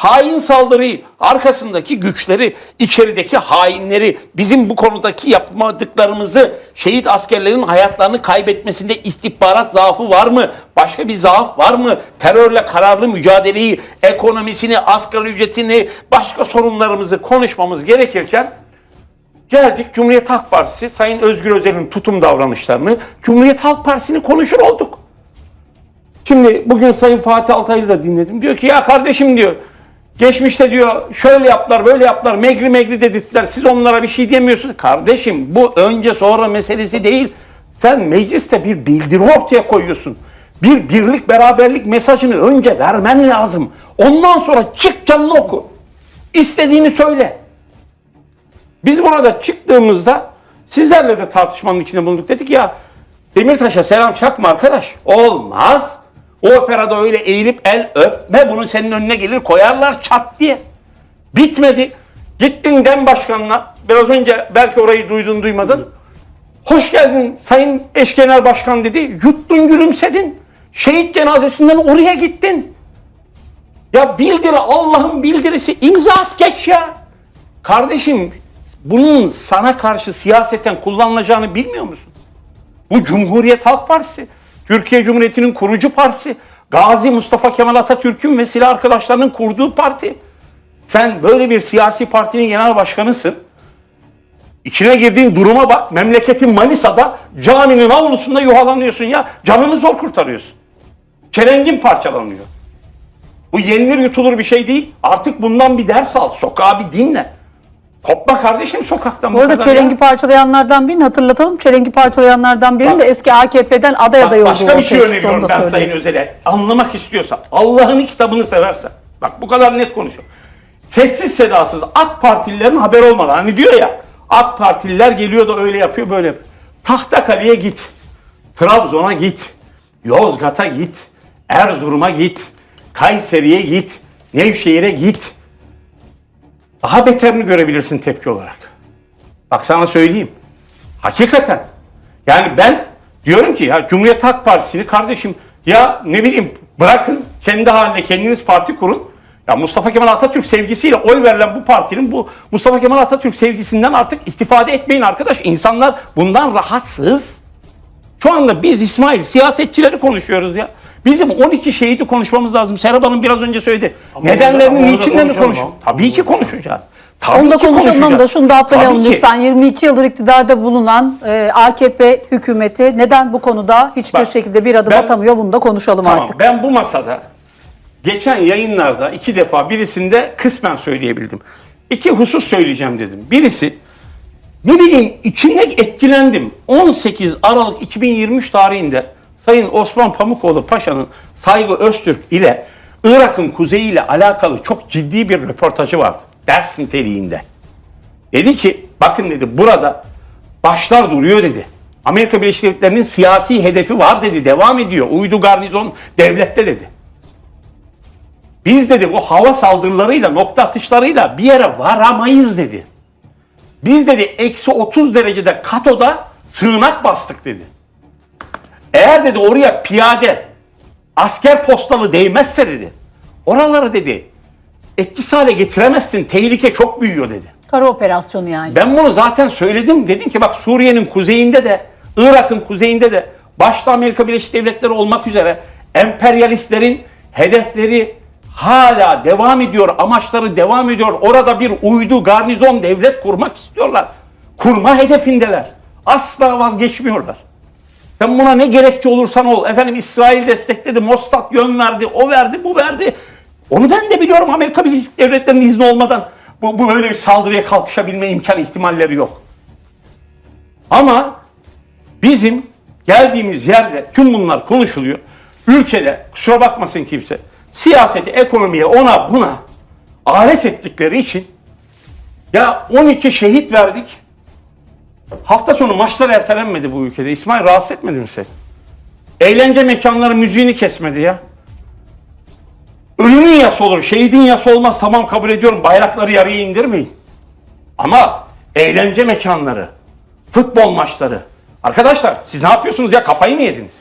hain saldırıyı, arkasındaki güçleri, içerideki hainleri, bizim bu konudaki yapmadıklarımızı, şehit askerlerin hayatlarını kaybetmesinde istihbarat zaafı var mı? Başka bir zaaf var mı? Terörle kararlı mücadeleyi, ekonomisini, asgari ücretini, başka sorunlarımızı konuşmamız gerekirken geldik Cumhuriyet Halk Partisi, Sayın Özgür Özel'in tutum davranışlarını, Cumhuriyet Halk Partisi'ni konuşur olduk. Şimdi bugün Sayın Fatih Altaylı da dinledim. Diyor ki ya kardeşim diyor geçmişte diyor şöyle yaptılar böyle yaptılar megri megri dedirttiler. Siz onlara bir şey diyemiyorsunuz. Kardeşim bu önce sonra meselesi değil. Sen mecliste bir bildiri ortaya koyuyorsun. Bir birlik beraberlik mesajını önce vermen lazım. Ondan sonra çık canını oku. İstediğini söyle. Biz burada çıktığımızda sizlerle de tartışmanın içinde bulunduk. Dedik ya Demirtaş'a selam çakma arkadaş. Olmaz. O operada öyle eğilip el öpme. Bunu senin önüne gelir koyarlar çat diye. Bitmedi. Gittin DEM başkanına. Biraz önce belki orayı duydun duymadın. Hoş geldin Sayın Eş Genel Başkan dedi. Yuttun gülümsedin. Şehit cenazesinden oraya gittin. Ya bildiri Allah'ın bildirisi imza at geç ya. Kardeşim bunun sana karşı siyaseten kullanılacağını bilmiyor musun? Bu Cumhuriyet Halk Partisi. Türkiye Cumhuriyeti'nin kurucu partisi. Gazi Mustafa Kemal Atatürk'ün ve silah arkadaşlarının kurduğu parti. Sen böyle bir siyasi partinin genel başkanısın. İçine girdiğin duruma bak. Memleketin Manisa'da caminin avlusunda yuhalanıyorsun ya. Canını zor kurtarıyorsun. Çelengin parçalanıyor. Bu yenilir yutulur bir şey değil. Artık bundan bir ders al. Sokağa bir dinle. Kopma kardeşim sokaktan. Bu arada çelengi ya. parçalayanlardan birini hatırlatalım. Çelengi parçalayanlardan birinin Bak- de eski AKP'den aday adayı olduğu başka bir şey öneriyorum ben Sayın söyleyeyim. Özel'e. Anlamak istiyorsa, Allah'ın kitabını severse. Bak bu kadar net konuşuyor. Sessiz sedasız AK Partililerin haber olmadan. Hani diyor ya AK Partililer geliyor da öyle yapıyor böyle yapıyor. Tahtakale'ye git. Trabzon'a git. Yozgat'a git. Erzurum'a git. Kayseri'ye git. Nevşehir'e git. Daha beterini görebilirsin tepki olarak. Bak sana söyleyeyim. Hakikaten. Yani ben diyorum ki ya Cumhuriyet Halk Partisi'ni kardeşim ya ne bileyim bırakın kendi haline kendiniz parti kurun. Ya Mustafa Kemal Atatürk sevgisiyle oy verilen bu partinin bu Mustafa Kemal Atatürk sevgisinden artık istifade etmeyin arkadaş. İnsanlar bundan rahatsız. Şu anda biz İsmail siyasetçileri konuşuyoruz ya. Bizim 12 şehidi konuşmamız lazım. Serap Hanım biraz önce söyledi. Ama Nedenlerini niçinlerini konuşalım. Tabii ki konuşacağız. Tabii Onu da ki konuşalım da şunu da atlayalım Tabii ki. lütfen. 22 yıldır iktidarda bulunan e, AKP hükümeti neden bu konuda hiçbir Bak, şekilde bir adım ben- atamıyor? Bunu da konuşalım Tamam, artık. Ben bu masada geçen yayınlarda iki defa birisinde kısmen söyleyebildim. İki husus söyleyeceğim dedim. Birisi ne bileyim içinde etkilendim. 18 Aralık 2023 tarihinde Sayın Osman Pamukoğlu Paşa'nın Saygı Öztürk ile Irak'ın kuzeyiyle alakalı çok ciddi bir röportajı vardı. Ders niteliğinde. Dedi ki bakın dedi burada başlar duruyor dedi. Amerika Birleşik Devletleri'nin siyasi hedefi var dedi. Devam ediyor. Uydu garnizon devlette dedi. Biz dedi bu hava saldırılarıyla nokta atışlarıyla bir yere varamayız dedi. Biz dedi eksi 30 derecede katoda sığınak bastık dedi. Eğer dedi oraya piyade asker postalı değmezse dedi. Oraları dedi etkisiz hale getiremezsin. Tehlike çok büyüyor dedi. Kara operasyonu yani. Ben bunu zaten söyledim. Dedim ki bak Suriye'nin kuzeyinde de Irak'ın kuzeyinde de başta Amerika Birleşik Devletleri olmak üzere emperyalistlerin hedefleri hala devam ediyor. Amaçları devam ediyor. Orada bir uydu garnizon devlet kurmak istiyorlar. Kurma hedefindeler. Asla vazgeçmiyorlar. Sen buna ne gerekçe olursan ol. Efendim İsrail destekledi, Mossad yön verdi, o verdi, bu verdi. Onu ben de biliyorum Amerika Birleşik Devletleri'nin izni olmadan bu, bu böyle bir saldırıya kalkışabilme imkan ihtimalleri yok. Ama bizim geldiğimiz yerde tüm bunlar konuşuluyor. Ülkede kusura bakmasın kimse siyaseti, ekonomiye ona buna alet ettikleri için ya 12 şehit verdik. Hafta sonu maçlar ertelenmedi bu ülkede. İsmail rahatsız etmedi mi seni? Eğlence mekanları müziğini kesmedi ya. Ölümün yası olur, şehidin yası olmaz. Tamam kabul ediyorum. Bayrakları yarıya indirmeyin. Ama eğlence mekanları, futbol maçları. Arkadaşlar siz ne yapıyorsunuz ya? Kafayı mı yediniz?